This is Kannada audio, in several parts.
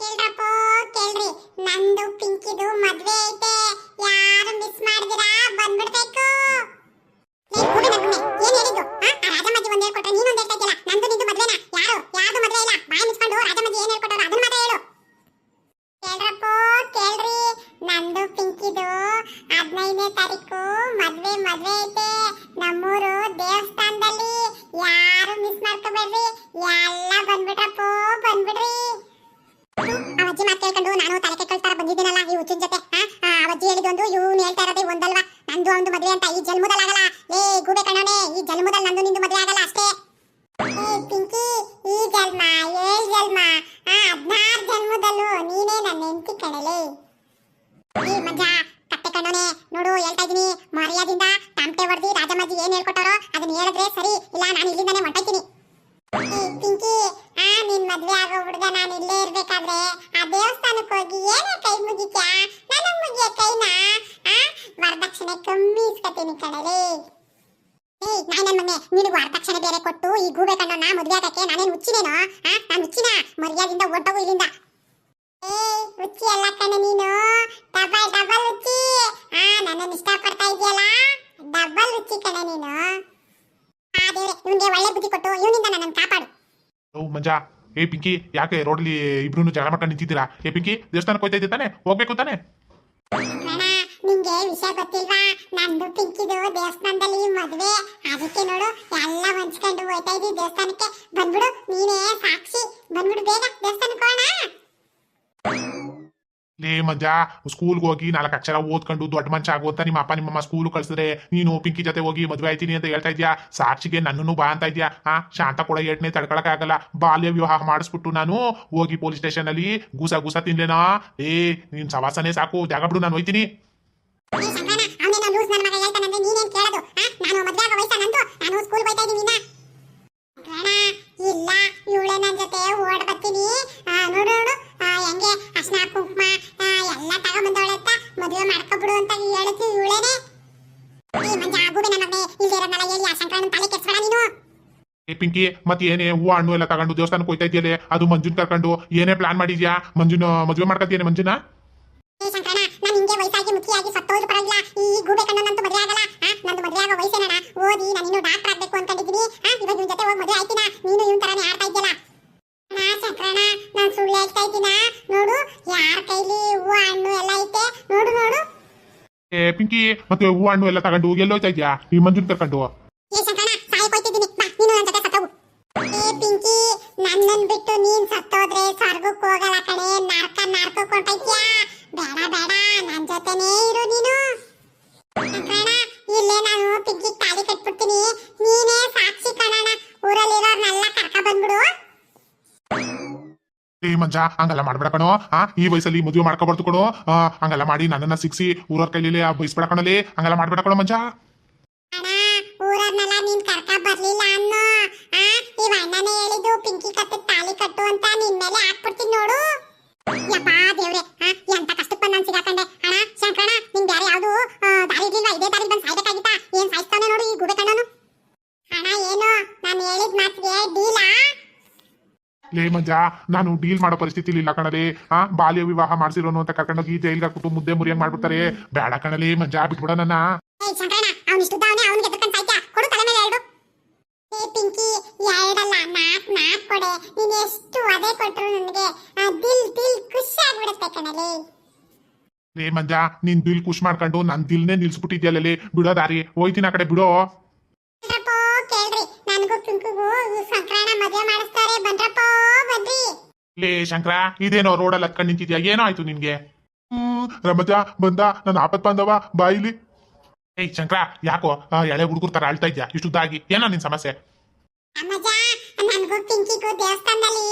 ಕೇಳ್ರಪ್ಪ ಕೇಳ್ರಿ ನಂದು, ಪಿಂಕಿದು ಮದ್ವೆ ಐತೆ. ಯಾರು ಮಿಸ್ ಮಾಡಿದಿರಾ? ಬಂದ್ಬಿಡ್ಬೇಕು ಆ? ಆ ರಾಜಮ್ಮಜ್ಜಿ ಒಂದ್ ಹೇಳ್ಕೊಟ್ರೆ ನೀನ್ ಒಂದ್ ಹೇಳ್ತಾ ನಂದು, ನಿಂದು ಮದ್ವೆನಾ? ಯಾರು? ಯಾವ್ದು ಮದ್ವೆ ಇಲ್ಲ? ಬಾಯಿ ಮುಚ್ಕೊಂಡು ರಾಜಮ್ಮಜ್ಜಿ ಏನ್ ಹೇಳ್ಕೊಟ್ಟಾರ ಅದನ್ನ ಮಾತ್ರ ಹೇಳು. ಕೇಳ್ರಪ್ಪ ಕೇಳ್ರಿ ನಂದು, ಪಿಂಕಿದು ಹದಿನೈದನೇ ತಾರೀಕು ಐತೆ. ದೇವಸ್ಥಾನದಲ್ಲಿ ಯಾರು ಮಿಸ್ ಮಾಡ್ಕೋಬೇಡ್ರಿ? ಎಲ್ಲ ಬಂದ್ಬಿಟ್ರಪ್ಪ, ಬಂದ್ಬಿಡ್ರಿ. ಆ ಅಜ್ಜಿ ಮಾತು ಕೇಳ್ಕೊಂಡು ನಾನು ತಲೆ ಕೆಟ್ಟೋಳ್ತಾರ ಬಂದಿದ್ದೀನಲ್ಲ ಈ ಹುಚ್ಚಿನ ಜೊತೆ ಆ, ಅವಜ್ಜಿ ಹೇಳಿದೊಂದು ಇವನು ಹೇಳ್ತಾ ಇರೋದೇ ಒಂದಲ್ವಾ? ನಂದು ಒಂದು ಮದುವೆ ಅಂತ ಈ ಜನ್ಮದಲ್ಲಿ ಆಗಲ್ಲ. ಏ ಗೂಬೆ ಕಣ್ಣೋನೆ ಈ ಜನ್ಮದಲ್ಲಿ ನಂದು ನಿಂದು ಮದುವೆ ಆಗಲ್ಲ ಅಷ್ಟೇ. ಏ ಪಿಂಕಿ ಈ ಜನ್ಮ ಏಳ್ ಜನ್ಮ ಆ ಹದ್ನಾರು ಜನ್ಮದಲ್ಲೂ ನೀನೇ ನನ್ನ ಹೆಂಡತಿ ಕಣಲೆ. ಈ ಮಜಾ ಕತ್ತೆ ಕಣ್ಣೋನೆ ನೋಡು ಹೇಳ್ತಾ ಇದೀನಿ ಮರ್ಯಾದಿಂದ ತಮಟೆ ಹೊಡೆದಿ ರಾಜಮ್ಮಜ್ಜಿ ಏನ್ ಹೇಳ್ಕೊಟ್ಟಾರೋ ಅದನ್ನ ಹೇಳಿದ್ರೆ ಸರಿ ಇಲ್ಲ ನಾನು ಇಲ್ಲಿಂದಾನೆ ಹೊಂಟೋಯ್ತೀನಿ ಏ ಪಿಂಕಿ ಆ ನಿನ್ ಮದ್ವೆ ಆಗೋ ಹುಡುಗ ನಾನು ಇರ್ಬೇಕಾದ್ರೆ ಆ ದೇವಸ್ಥಾನಕ್ಕೆ ಹೋಗಿ ಏನೇ ಕೈ ಮುಗಿತ್ಯಾ? ನನಗ್ ಮುಗಿಯ ಕೈನ? ಆ? ವರದಕ್ಷಿಣೆ ಕಮ್ಮಿ ಇಸ್ಕತೀನಿ ಕಣಲೆ. ಏಯ್ ನಾಯಿ ನನ್ನ ಮನೆ, ನಿನಗೆ ವರದಕ್ಷಿಣೆ ಬೇರೆ ಕೊಟ್ಟು ಈ ಗೂಬೆ ಕಣ್ಣನ್ನ ಮದುವೆ ಆಗಕ್ಕೆ ನಾನೇನು ಹುಚ್ಚಿನೇನೋ? ಆ? ನಾನು ಹುಚ್ಚಿನ? ಮರ್ಯಾದಿಂದ ಹೊರ್ಟೋಗು ಇಲ್ಲಿಂದ. ಏಯ್ ಹುಚ್ಚಿ ಅಲ್ಲ ಕಣ ನೀನು. ಡಬಲ್ ಡಬಲ್ ಹುಚ್ಚಿ. ಆ, ನನ್ನನ್ನು ಇಷ್ಟಪಡ್ತಾ ಇದೆಯಲ್ಲ ಡಬಲ್ ಹುಚ್ಚಿ ಕಣ ನೀನು. ಆ ದೇವ್ರೆ, ಇವ್ನಿಗೆ ಒಳ್ಳೆ ಬುದ್ಧಿ ಕೊಟ್ಟು ಇವನಿಂದ ನನ್ನನ್ನು ಕಾಪಾಡು. ಓ, ಮಂಜಾ. ಏ ಪಿಂಕಿ, ಯಾಕೆ ರೋಡ್ಲಿ ಇಬ್ರು ಜಗಳ ಮಾಡ್ಕೊಂಡು ನಿಂತಿದ್ದೀರಾ? ಏ ಪಿಂಕಿ, ದೇವಸ್ಥಾನಕ್ಕೆ ಹೋಯ್ತಾ ಇದ್ದೆ ತಾನೆ? ಹೋಗ್ಬೇಕು ತಾನೆ? ವಿಷಯ ಗೊತ್ತಿಲ್ವಾ? ನಂದು ಪಿಂಕಿದು ದೇವಸ್ಥಾನದಲ್ಲಿ ಮದುವೆ. ಅದಕ್ಕೆ ನೋಡು, ಎಲ್ಲ ಹೊಂಚ್ಕೊಂಡು ಹೋಯ್ತಾ ಇದ್ದೀವಿ ದೇವಸ್ಥಾನಕ್ಕೆ. ಬಂದ್ಬಿಡು ನೀನೇ ಸಾಕ್ಷಿ ಬಂದ್ಬಿಡು ಬೇಗ ದೇವಸ್ಥಾನಕ್ಕೆ ಹೋಗೋಣ ಮಂಜಾ ಸ್ಕೂಲ್ಗೆ ಹೋಗಿ ನಾಲ್ಕು ಅಕ್ಷರ ಓದ್ಕೊಂಡು ದೊಡ್ಡ ಮಂಚ ಆಗೋತಾ ನಿಮ್ಮ ಅಪ್ಪ ನಿಮ್ಮಮ್ಮ ಸ್ಕೂಲ್ ಕಳ್ಸಿದ್ರೆ ನೀನು ಪಿಂಕಿ ಜೊತೆ ಹೋಗಿ ಮದುವೆ ಆಯ್ತೀನಿ ಅಂತ ಹೇಳ್ತಾ ಇದ್ಯಾ? ಸಾಕ್ಷಿಗೆ ನನ್ನನ್ನು ಬಾ ಅಂತ ಇದ್ಯಾ? ಆ, ಶಾಂತ ಕೂಡ ಏಟ್ನೆ ತಡ್ಕೊಳಕ್ಕಾಗಲ್ಲ ಬಾಲ್ಯ ವಿವಾಹ ಮಾಡಿಸ್ಬಿಟ್ಟು ನಾನು ಹೋಗಿ ಪೊಲೀಸ್ ಸ್ಟೇಷನ್ ಅಲ್ಲಿ ಗೂಸ ಗೂಸ ತಿನ್ಲೇನಾ? ಏ, ನೀನ್ ಸವಾಸನೆ ಸಾಕು. ಜಾಗ ಬಿಡು, ನಾನು ಹೋಯ್ತೀನಿ. ನಾನು ಸ್ಕೂಲ್ ಇಲ್ಲ. ಆ ಶಂಕರಣ್ಣನ ತಲೆ ಕೆಡ್ಸ್ಬೇಡ ನೀನು. ಏ ಪಿಂಕಿ ಮತ್ತೆ ಏನೇ ಹೂವು ಹಣ್ಣು ಎಲ್ಲ ತಗೊಂಡು ದೇವಸ್ಥಾನಕ್ಕೆ ಹೋಯ್ತಾ ಇದೆಯಲ್ಲ ಅದು ಮಂಜುನ್ ಕರ್ಕೊಂಡು ಏನೇ ಪ್ಲಾನ್ ಮಾಡಿದ್ಯಾ? ಮಂಜುನ ಮದುವೆ ಮಾಡ್ಕೊತೀಯನೆ ಮಂಜುನ? ಏ ನಾನು ಹಿಂಗೆ ವಯಸ್ಸಾಗಿ ಮುಖ್ಯಾಗಿ ಸತ್ತೋದ್ರು ಪರವಾಗಿಲ್ಲ. ಈ ಗೂಬೆ ಕಣ್ಣನಂತೂ ಮದುವೆ ಆಗಲ್ಲ. ಆ, ನಂದು ಮದುವೆ ಆಗೋ ವಯಸ್ಸೇನಣ್ಣ? ಓದಿ ನಾನು ಇನ್ನೂ ಡಾಕ್ಟರ್ ಆಗ್ಬೇಕು ಅನ್ಕೊಂಡಿದ್ದೀನಿ ಆ, ಇವಾಗ ಇವ್ನ ಜೊತೆ ಹೋಗಿ ಮದುವೆ ಆಯ್ತಿನ? ನೀನು ಇವ್ನ ತರಾನೇ ಆಡ್ತಾ ಇದ್ಯಲ್ಲ ಅಣ್ಣ ಶಂಕರಣ್ಣ ನಾನು ಸುಳ್ಳು ಹೇಳ್ತಾ ಇದ್ದೀನ? ನೋಡು ಯಾರ ಕೈಲಿ ಹೂವು ಹಣ್ಣು ಎಲ್ಲ ಐತೆ? ನೋಡು ನೋಡು. ಏ ಪಿಂಕಿ ಮತ್ತೆ ಹೂವು ಹಣ್ಣು ಎಲ್ಲ ತಗೊಂಡು ಎಲ್ಲೋಯ್ತಾ ಇದ್ಯಾ ಈ ಮಂಜುನ್ ಕರ್ಕೊಂಡು ಏ ಶಂಕರಣ್ಣ ಸಾಯಕ್ ಹೋಯ್ತಿದ್ದೀನಿ ಬಾ ನೀನು ನನ್ನ ಜೊತೆ ಸತ್ತೋಗು ಏ ಪಿಂಕಿ ನನ್ನನ್ ಬಿಟ್ಟು ನೀನ್ ಸತ್ತೋದ್ರೆ ಸ್ವರ್ಗಕ್ಕೆ ಹೋಗಲ್ಲ ಕಣೆ. ನರ್ಕ ನಾರ್ಕ ಹೊಂಟೈತ್ಯಾ ಬೇಡ ಬೇಡ ನನ್ ಜೊತೆನೇ ಇರು ನೀನು. ಕಣ ಇಲ್ಲೇ ನಾನು ಪಿಂಕಿ ತಾಳಿ ಕಟ್ಬಿಡ್ತೀನಿ. ನೀನೇ ಸಾಕ್ಷಿ ಕಣಣ. ಊರಲ್ಲಿರೋರ್ನೆಲ್ಲ ಕರ್ಕ ಬಂದ್ಬಿಡು. ಏ ಮಂಜ ಹಂಗೆಲ್ಲ ಮಾಡ್ಬೇಡ ಕಣೋ. ಆ ಈ ವಯಸ್ಸಲ್ಲಿ ಮದುವೆ ಮಾಡ್ಕೊಬಾರ್ದು ಕಣೋ. ಆ, ಹಂಗೆಲ್ಲ ಮಾಡಿ ನನ್ನನ್ನ ಸಿಕ್ಸಿ ಊರವ್ರ ಕೈಲಿ ಬಯಸ್ಬೇಡ ಕಣಲಿ. ಹಂಗೆಲ್ಲ ಮಾಡ್ಬೇಡ ಕಣೋ ಮಂಜ. ಊರವ್ರನ್ನೆಲ್ಲ ನೀನ್ ಕರ್ಕ ಬರ್ಲಿಲ್ಲ ಅನ್ನೋ ಆ ಇವ ಅಣ್ಣನೇ ಹೇಳಿದ್ದು ಪಿಂಕಿ ಕತ್ತೆ ತಾಳಿ ಕಟ್ಟು ಅಂತ ನಿನ್ ಮೇಲೆ ಹಾಕ್ಬಿಡ್ತೀನಿ ನೋಡು. ಯಪ್ಪಾ ದೇವ್ರೆ ಆ ಎಂತ ಕಷ್ಟಕ್ಕೆ ಬಂದ ನಾನ್ ಸಿಗಾಕೊಂಡೆ. ಅಣ್ಣ, ಶಂಕರಣ್ಣ, ನಿಂಗ್ ಬೇರೆ ಯಾವ್ದು ದಾರಿ ಇರ್ಲಿಲ್ವಾ ಇದೇ ದಾರಿ ಬಂದ್ ಸಾಯ್ಬೇಕಾಗಿತ್ತಾ? ಏನ್ ಸಾಯಿಸ್ತಾನೆ ನೋಡು ಈ ಗುಬೆ ಕಣ್ಣನು ಅಣ್ಣ, ಏನು? ನಾನು ಹೇಳಿದ ಮಾತಿಗೆ ಡೀಲಾ? ಲೇ ಮಂಜ, ನಾನು ಡೀಲ್ ಮಾಡೋ ಪರಿಸ್ಥಿತಿ ಇಲ್ಲ ಕಣಲಿ. ಆ, ಬಾಲ್ಯ ವಿವಾಹ ಮಾಡಿಸಿರೋನು ಅಂತ ಕರ್ಕೊಂಡೋಗಿ ಜೈಲ್ಗೆ ಹಾಕ್ಬಿಟ್ಟು ಮುದ್ದೆ ಮುರಿಯಂಗ್ ಮಾಡ್ಬಿಡ್ತಾರೆ. ಬೇಡ ಕಣಲಿ ಮಂಜ, ಬಿಟ್ಬಿಡ ನನ್ನ ಏಯ್ ಶಂಕರಣ್ಣ ಅವ್ನು ಇಷ್ಟುದ್ದವನೇ ಅವ್ನಿಗೆ ಎದ್ಕೊಂಡು ಸಾಯ್ತಾ ಕೊಡು ತಲೆ ಮೇಲೆ ಎರಡು ಏ ಪಿಂಕಿ ಎರಡಲ್ಲ ನಾಲ್ಕು ನಾಲ್ಕು ಕೊಡೆ ನೀನು ಎಷ್ಟು ಅದೇ ಕೊಟ್ರು ನನಗೆ ಆ, ದಿಲ್ ದಿಲ್ ಖುಷಿ ಆಗ್ಬಿಡುತ್ತೆ ಕಣಲೆ. ಲೇ ಮಂಜ ನಿನ್ ದಿಲ್ ಖುಷ್ ಮಾಡ್ಕೊಂಡು ನನ್ ದಿಲ್ನೇ ನಿಲ್ಸ್ಬಿಟ್ಟಿದ್ಯಲ್ಲೇ ಬಿಡೋ ದಾರಿ ಹೋಯ್ತೀನಿ ಆ ಕಡೆ ಬಿಡೋ. ಬಂದ್ರಪ್ಪ ಕೇಳ್ರಿ ನನಗೂ ಪಿಂಕಿಗೂ ಈ ಸಂಕ್ರಾಣ ಮದುವೆ ಮಾಡಿಸ್ತಾರೆ ಬಂದ್ರಪ್ಪ ಬನ್ರಿ. ಲೇ ಶಂಕರ ಇದೇನೋ ರೋಡಲ್ಲಿ ಹತ್ಕೊಂಡು ನಿಂತಿದ್ಯಾ ಏನೋ ಆಯ್ತು ನಿನ್ಗೆ? ಹ್ಮ್ ರಮಜ ಬಂದ ನನ್ನ ಆಪತ್ ಬಂದವ ಬಾಯಿಲಿ ಏಯ್ ಶಂಕರ ಯಾಕೋ ಆ, ಎಳೆ ಹುಡುಗರ ತರ ಅಳ್ತಾ ಇದ್ಯಾ ಇಷ್ಟುದ್ದಾಗಿ ಏನೋ ನಿನ್ ಸಮಸ್ಯೆ? ಅಮ್ಮಜ್ಜ ನನಗೂ ಪಿಂಕಿಗೂ ದೇವಸ್ಥಾನದಲ್ಲಿ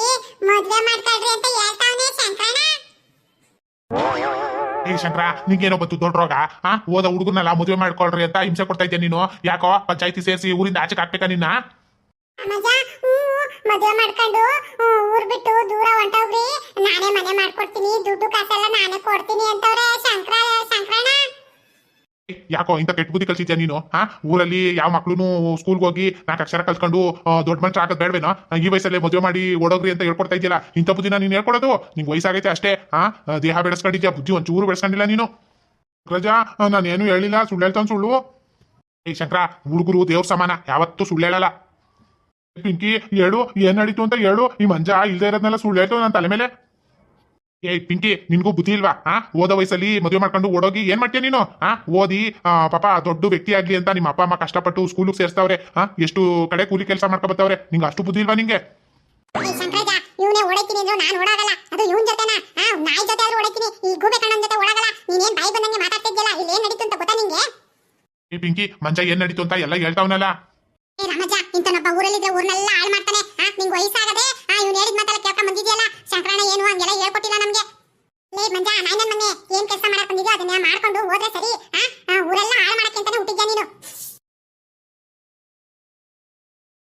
ಮದುವೆ ಮಾಡ್ಕೊಳ್ರಿ ಅಂತ ಹೇಳ್ತಾವನೆ ಸಂಕ್ರಾಣ ಏ ಶಂಕರ ನಿಂಗೇನೋ ಬಂತು ದೊಡ್ಡ ರೋಗ? ಆ ಓದ ಹುಡುಗರ್ನೆಲ್ಲ ಮದುವೆ ಮಾಡ್ಕೊಳ್ರಿ ಅಂತ ಹಿಂಸೆ ಕೊಡ್ತಾ ಇದ್ದೆ ನೀನು? ಯಾಕೋ ಪಂಚಾಯತಿ ಸೇರಿಸಿ ಊರಿಂದ ಆಚೆಗೆ ಹಾಕ್ಬೇಕಾ ನಿನ್ನ? ಅಮ್ಮಜ್ಜ ಮದುವೆ ಮಾಡ್ಕೊಂಡು ಊರ್ ಬಿಟ್ಟು ದೂರ ಹೊಂಟೋಗ್ರಿ. ನಾನೇ ಮನೆ ಮಾಡ್ಕೊಡ್ತೀನಿ ದುಡ್ಡು ಕಾಸೆಲ್ಲ ನಾನೇ ಕೊಡ್ತೀನಿ ಅಂತವ್ರೆ ಶಂಕರ. ಯಾಕೋ ಇಂಥ ಕೆಟ್ಟ ಬುದ್ಧಿ ಕಲ್ಸಿದ್ಯಾ ನೀನು? ಹಾ? ಊರಲ್ಲಿ ಯಾವ ಮಕ್ಳು ಸ್ಕೂಲ್ಗೆ ಹೋಗಿ ನಾಲ್ಕು ಅಕ್ಷರ ಕಲ್ತ್ಕೊಂಡು ಆ, ದೊಡ್ಡ ಮನುಷ್ಯ ಆಗೋದು ಬೇಡವೇನೋ? ಈ ವಯಸ್ಸಲ್ಲೇ ಮದುವೆ ಮಾಡಿ ಓಡೋಗ್ರಿ ಅಂತ ಹೇಳ್ಕೊಡ್ತಾ ಇದೆಯಲ್ಲ ಇಂಥ ಬುದ್ಧಿನ ನೀನು ಹೇಳ್ಕೊಡೋದು? ನಿಂಗೆ ವಯಸ್ಸಾಗೈತೆ ಅಷ್ಟೇ ಆ, ದೇಹ ಬೆಳೆಸ್ಕೊಂಡಿದ್ಯಾ ಬುದ್ಧಿ ಒಂಚೂರು ಬೆಳೆಸ್ಕೊಂಡಿಲ್ಲ ನೀನು? ರಜಾ ನಾನೇನು ಹೇಳಿಲ್ಲ ಸುಳ್ಳು ಹೇಳ್ತಾನೆ ಸುಳ್ಳು. ಏ ಶಂಕರ ಹುಡುಗರು ದೇವ್ರ ಸಮಾನ ಯಾವತ್ತೂ ಸುಳ್ಳು ಹೇಳಲ್ಲ. ಪಿಂಕಿ ಹೇಳು ಏನ್ ನಡೀತು ಅಂತ ಹೇಳು ಈ ಮಂಜ ಇಲ್ದೇ ಇರೋದನ್ನೆಲ್ಲ ಸುಳ್ಳು ಹೇಳ್ತು ನನ್ನ ತಲೆ ಮೇಲೆ. ಏ ಪಿಂಕಿ ನಿನ್ಗೂ ಬುದ್ಧಿ ಇಲ್ವಾ? ಆ ಓದೋ ವಯಸ್ಸಲ್ಲಿ ಮದುವೆ ಮಾಡ್ಕೊಂಡು ಓಡೋಗಿ ಏನ್ ಮಾಡ್ತೀಯ ನೀನು? ಆ ಓದಿ ಪಾಪ ದೊಡ್ಡ ವ್ಯಕ್ತಿ ಆಗ್ಲಿ ಅಂತ ನಿಮ್ಮ ಅಪ್ಪ ಅಮ್ಮ ಕಷ್ಟಪಟ್ಟು ಸ್ಕೂಲಿಗೆ ಸೇರ್ಸ್ತಾವ್ರೆ. ಆ ಎಷ್ಟು ಕಡೆ ಕೂಲಿ ಕೆಲಸ ಮಾಡ್ಕೊಬತ್ತವ್ರೆ ನಿಂಗೆ ಅಷ್ಟು ಬುದ್ಧಿ ಇಲ್ವಾ ನಿಂಗೆ? ಇವನೇ ಅಂದ್ರು ನಾನು ಓಡಾಗಲ್ಲ. ಅದು ಇವನ್ ಜೊತೆನಾ. ಆ ನಾಯಿ ಜೊತೆ ಆದ್ರೂ ಓಡೈತೀನಿ. ಈ ಗೂಬೆ ಕಣ್ಣನ್ ಜೊತೆ ಓಡಾಗಲ್ಲ. ನೀನೇನ್ ಬಾಯಿ ಬಂದಂಗೆ ಮಾತಾಡ್ತಿದ್ಯಲ್ಲ ಇಲ್ಲಿ ಏನ್ ನಡೀತು ಅಂತ ಗೊತ್ತಾ ನಿಂಗೆ? ಈ ಪಿಂಕಿ ಮಂಜ ಏನ್ ನಡೀತು ಅಂತ ಎಲ್ಲ ಹೇಳ್ತಾವನಲ್ಲ. ಏ ರಾಮಜ್ಜ ಇಂತನೊಬ್ಬ ಊರಲ್ಲಿದ್ರೆ ಊರ್ನೆಲ್ಲ ಹಾಳು ಮಾಡ್ತಾನೆ. ಆ ನಿಂಗ್ ವಯಸ್ಸಾಗದೆ ಆ ಇವ್ನು ಹೇಳಿದ ಮಾತೆಲ್ಲ ಕೇಳ್ಕೊಂಡ್ ಬಂದಿದ್ಯಲ್ಲ. ಶಂಕರಣ್ಣ ಏನು ಹೇಳ್ಕೊಟ್ಟಿಲ್ಲ ನಮ್ಗೆ. ಲೇ ಮಂಜ ನಾಯಿನ ಮನೆ ಏನ್ ಕೆಲಸ ಮಾಡಕ್ ಬಂದಿದ್ಯೋ ಅದನ್ನ ಮಾಡ್ಕೊಂಡು ಹೋದ್ರೆ ಸರಿ